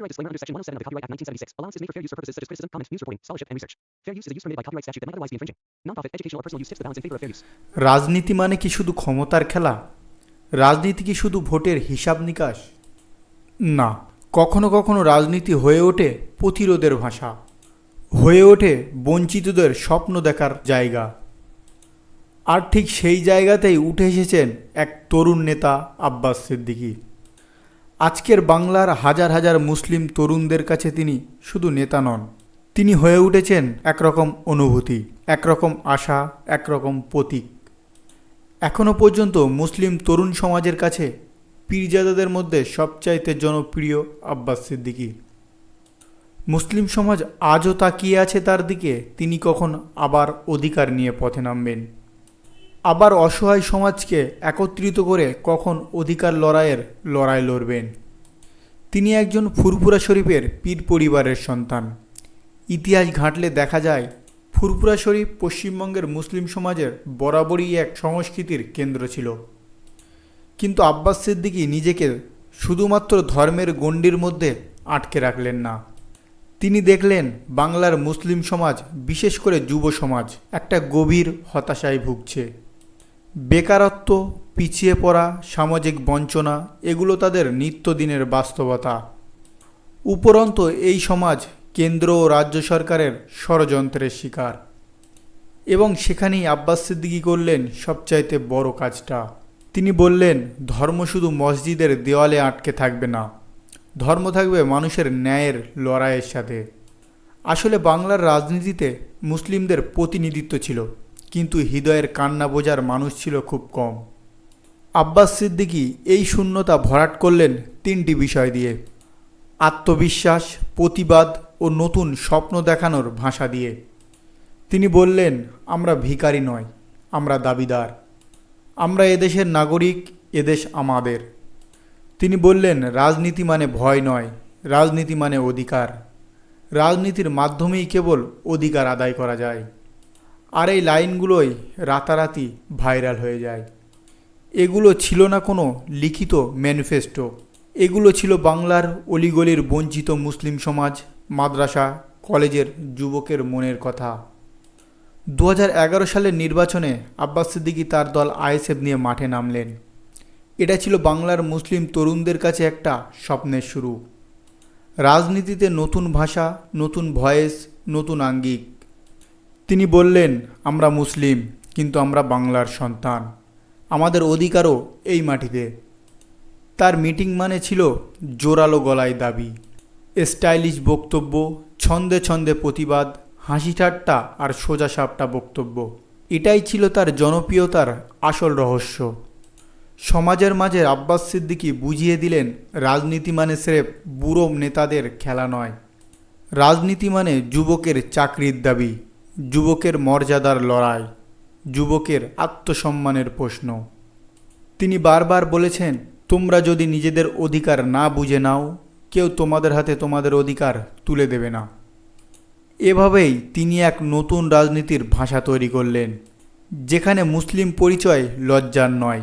Copyright disclaimer under Section 107 of the Copyright Act 1976. Allowances made for fair use for purposes such as criticism, comments, news reporting, scholarship, and research. Fair use is a use permitted by copyright statute that might otherwise be infringing. Non-profit, educational, or personal use tips the balance in favor of fair use. রাজনীতি মানে কি শুধু ক্ষমতার খেলা রাজনীতি কি শুধু ভোটের হিসাব নিকাশ না কখনো কখনো রাজনীতি হয়ে ওঠে প্রতিরোধের ভাষা হয়ে ওঠে বঞ্চিতদের স্বপ্ন দেখার জায়গা আর ঠিক সেই জায়গাতেই উঠে এসেছেন এক তরুণ নেতা আব্বাস সিদ্দিকী আজকের বাংলার হাজার হাজার মুসলিম তরুণদের কাছে তিনি শুধু নেতা নন, তিনি হয়ে উঠেছেন একরকম অনুভূতি, একরকম আশা, একরকম প্রতীক। এখনও পর্যন্ত মুসলিম তরুণ সমাজের কাছে পীরজাদাদের মধ্যে সবচাইতে জনপ্রিয় আব্বাস সিদ্দিকী। মুসলিম সমাজ আজও তাকিয়ে আছে তার দিকে, তিনি কখন আবার অধিকার নিয়ে পথে নামবেন। আবার অসহায় সমাজকে একত্রিত করে কখন অধিকার লড়াইয়ের লড়াই লড়বেন? তিনি একজন ফুরফুরা শরীফের পীর পরিবারের সন্তান। ইতিহাস ঘাঁটলে দেখা যায়, ফুরফুরা শরীফ পশ্চিমবঙ্গের মুসলিম সমাজের বরাবরই এক সংস্কৃতির কেন্দ্র ছিল। কিন্তু আব্বাস সিদ্দিকী নিজেকে শুধুমাত্র ধর্মের গণ্ডির মধ্যে আটকে রাখলেন না। তিনি দেখলেন বাংলার মুসলিম সমাজ, বিশেষ করে যুব সমাজ, একটা গভীর হতাশায় ভুগছে। বেকারত্ব, পিছিয়ে পড়া, সামাজিক বঞ্চনা, এগুলো তাদের নিত্যদিনের বাস্তবতা। উপরন্ত এই সমাজ কেন্দ্র ও রাজ্য সরকারের ষড়যন্ত্রের শিকার। এবং সেখানেই আব্বাস সিদ্দিকী করলেন সবচাইতে বড় কাজটা। তিনি বললেন, ধর্ম শুধু মসজিদের দেওয়ালে আটকে থাকবে না। ধর্ম থাকবে মানুষের ন্যায়ের লড়াইয়ের সাথে। আসলে বাংলার রাজনীতিতে মুসলিমদের প্রতিনিধিত্ব ছিল। কিন্তু হৃদয়ের কান্না বোঝার মানুষ ছিল খুব কম। আব্বাস সিদ্দিকী এই শূন্যতা ভরাট করলেন তিনটি বিষয় দিয়ে। আত্মবিশ্বাস, প্রতিবাদ ও নতুন স্বপ্ন দেখানোর ভাষা দিয়ে। তিনি বললেন, আমরা ভিখারি নয়, আমরা দাবিদার। আমরা এদেশের নাগরিক, এদেশ আমাদের। তিনি বললেন, রাজনীতি মানে ভয় নয়, রাজনীতি মানে অধিকার। রাজনীতির মাধ্যমেই কেবল অধিকার আদায় করা যায়। আর এই লাইনগুলোই রাতারাতি ভাইরাল হয়ে যায়। এগুলো ছিল না কোনো লিখিত ম্যানিফেস্টো। এগুলো ছিল বাংলার অলিগলির বঞ্চিত মুসলিম সমাজ, মাদ্রাসা, কলেজের যুবকের মনের কথা। দু হাজার এগারো সালের নির্বাচনে আব্বাস সিদ্দিকী তার দল আইএসএফ নিয়ে মাঠে নামলেন। এটা ছিল বাংলার মুসলিম তরুণদের কাছে একটা স্বপ্নের শুরু। রাজনীতিতে নতুন ভাষা, নতুন ভয়েস, নতুন আঙ্গিক। তিনি বললেন, আমরা মুসলিম, কিন্তু আমরা বাংলার সন্তান। আমাদের অধিকারও এই মাটিতে। তার মিটিং মানে ছিল জোরালো গলায় দাবি। স্টাইলিশ বক্তব্য, ছন্দে ছন্দে প্রতিবাদ হাসি ঠাট্টা আর সোজা সাপটা বক্তব্য। এটাই ছিল তার জনপ্রিয়তার আসল রহস্য। সমাজের মাঝে আব্বাস সিদ্দিকী বুঝিয়ে দিলেন, রাজনীতি মানে স্রেফ বুড়ো নেতাদের খেলা নয়। রাজনীতি মানে যুবকের চাকরির দাবি। যুবকের মর্যাদার লড়াই, যুবকের আত্মসম্মানের প্রশ্ন। তিনি বারবার বলেছেন, তোমরা যদি নিজেদের অধিকার না বুঝে নাও, কেউ তোমাদের হাতে তোমাদের অধিকার তুলে দেবে না। এভাবেই তিনি এক নতুন রাজনীতির ভাষা তৈরি করলেন, যেখানে মুসলিম পরিচয় লজ্জার নয়,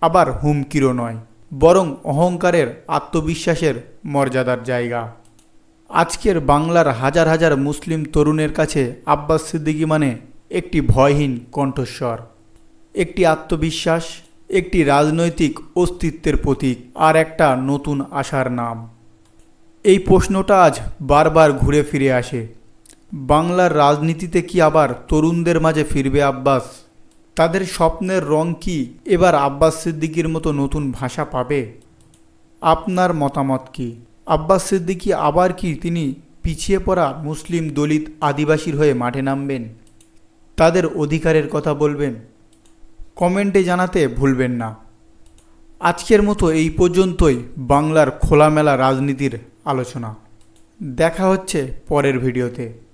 আবার হুমকিরও নয়, বরং অহংকারের, আত্মবিশ্বাসের মর্যাদার জায়গা। আজকের বাংলার হাজার হাজার মুসলিম তরুণের কাছে আব্বাস সিদ্দিকী মানে একটি ভয়হীন কণ্ঠস্বর, একটি আত্মবিশ্বাস, একটি রাজনৈতিক অস্তিত্বের প্রতীক আর একটা নতুন আশার নাম। এই প্রশ্নটা আজ বারবার ঘুরে ফিরে আসে। বাংলার রাজনীতিতে কি আবার তরুণদের মাঝে ফিরবে আব্বাস? তাদের স্বপ্নের রং কি এবার আব্বাস সিদ্দিকির মতো নতুন ভাষা পাবে? আপনার মতামত কি? আব্বাস সিদ্দিকী আবার কি তিনি পিছিয়ে পড়া মুসলিম দলিত আদিবাসীর হয়ে মাঠে নামবেন? তাদের অধিকারের কথা বলবেন? কমেন্টে জানাতে ভুলবেন না। আজকের মতো এই পর্যন্তই বাংলার খোলামেলা রাজনীতির আলোচনা। দেখা হচ্ছে পরের ভিডিওতে।